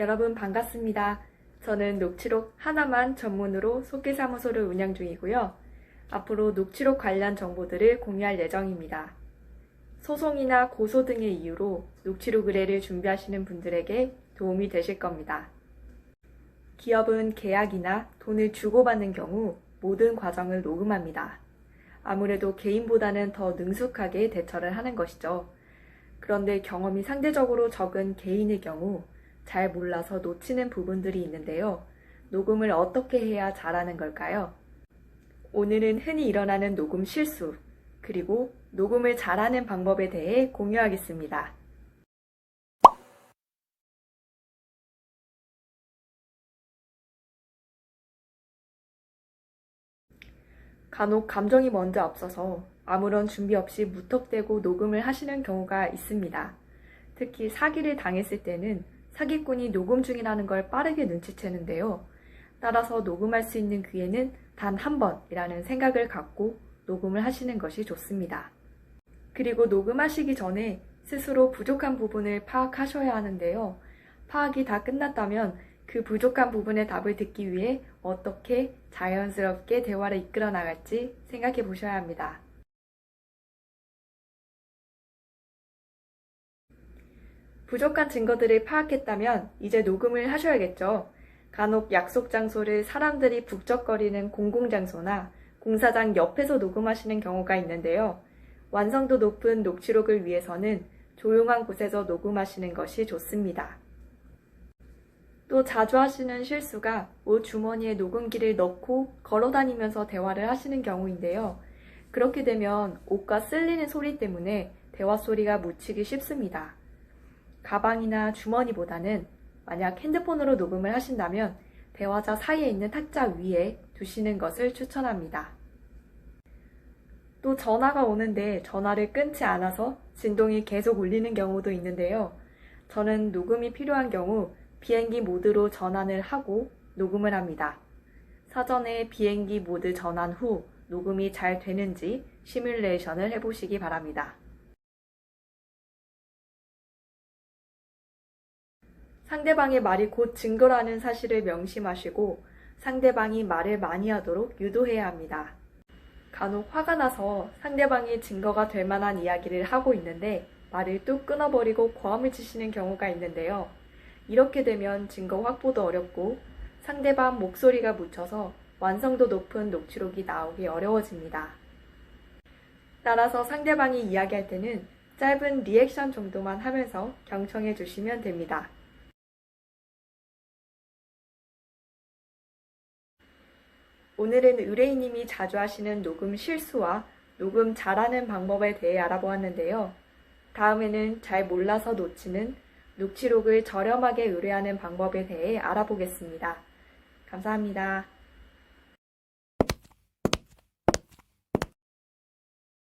여러분 반갑습니다. 저는 녹취록 하나만 전문으로 속기사무소를 운영 중이고요. 앞으로 녹취록 관련 정보들을 공유할 예정입니다. 소송이나 고소 등의 이유로 녹취록 의뢰를 준비하시는 분들에게 도움이 되실 겁니다. 기업은 계약이나 돈을 주고받는 경우 모든 과정을 녹음합니다. 아무래도 개인보다는 더 능숙하게 대처를 하는 것이죠. 그런데 경험이 상대적으로 적은 개인의 경우 잘 몰라서 놓치는 부분들이 있는데요. 녹음을 어떻게 해야 잘하는 걸까요? 오늘은 흔히 일어나는 녹음 실수, 그리고 녹음을 잘하는 방법에 대해 공유하겠습니다. 간혹 감정이 먼저 앞서서 아무런 준비 없이 무턱대고 녹음을 하시는 경우가 있습니다. 특히 사기를 당했을 때는 사기꾼이 녹음 중이라는 걸 빠르게 눈치채는데요. 따라서 녹음할 수 있는 기회는 단 한 번이라는 생각을 갖고 녹음을 하시는 것이 좋습니다. 그리고 녹음하시기 전에 스스로 부족한 부분을 파악하셔야 하는데요. 파악이 다 끝났다면 그 부족한 부분의 답을 듣기 위해 어떻게 자연스럽게 대화를 이끌어 나갈지 생각해 보셔야 합니다. 부족한 증거들을 파악했다면 이제 녹음을 하셔야겠죠. 간혹 약속 장소를 사람들이 북적거리는 공공장소나 공사장 옆에서 녹음하시는 경우가 있는데요. 완성도 높은 녹취록을 위해서는 조용한 곳에서 녹음하시는 것이 좋습니다. 또 자주 하시는 실수가 옷 주머니에 녹음기를 넣고 걸어 다니면서 대화를 하시는 경우인데요. 그렇게 되면 옷과 쓸리는 소리 때문에 대화 소리가 묻히기 쉽습니다. 가방이나 주머니보다는 만약 핸드폰으로 녹음을 하신다면 대화자 사이에 있는 탁자 위에 두시는 것을 추천합니다. 또 전화가 오는데 전화를 끊지 않아서 진동이 계속 울리는 경우도 있는데요. 저는 녹음이 필요한 경우 비행기 모드로 전환을 하고 녹음을 합니다. 사전에 비행기 모드 전환 후 녹음이 잘 되는지 시뮬레이션을 해보시기 바랍니다. 상대방의 말이 곧 증거라는 사실을 명심하시고 상대방이 말을 많이 하도록 유도해야 합니다. 간혹 화가 나서 상대방이 증거가 될 만한 이야기를 하고 있는데 말을 뚝 끊어버리고 고함을 치시는 경우가 있는데요. 이렇게 되면 증거 확보도 어렵고 상대방 목소리가 묻혀서 완성도 높은 녹취록이 나오기 어려워집니다. 따라서 상대방이 이야기할 때는 짧은 리액션 정도만 하면서 경청해 주시면 됩니다. 오늘은 의뢰인님이 자주 하시는 녹음 실수와 녹음 잘하는 방법에 대해 알아보았는데요. 다음에는 잘 몰라서 놓치는 녹취록을 저렴하게 의뢰하는 방법에 대해 알아보겠습니다. 감사합니다.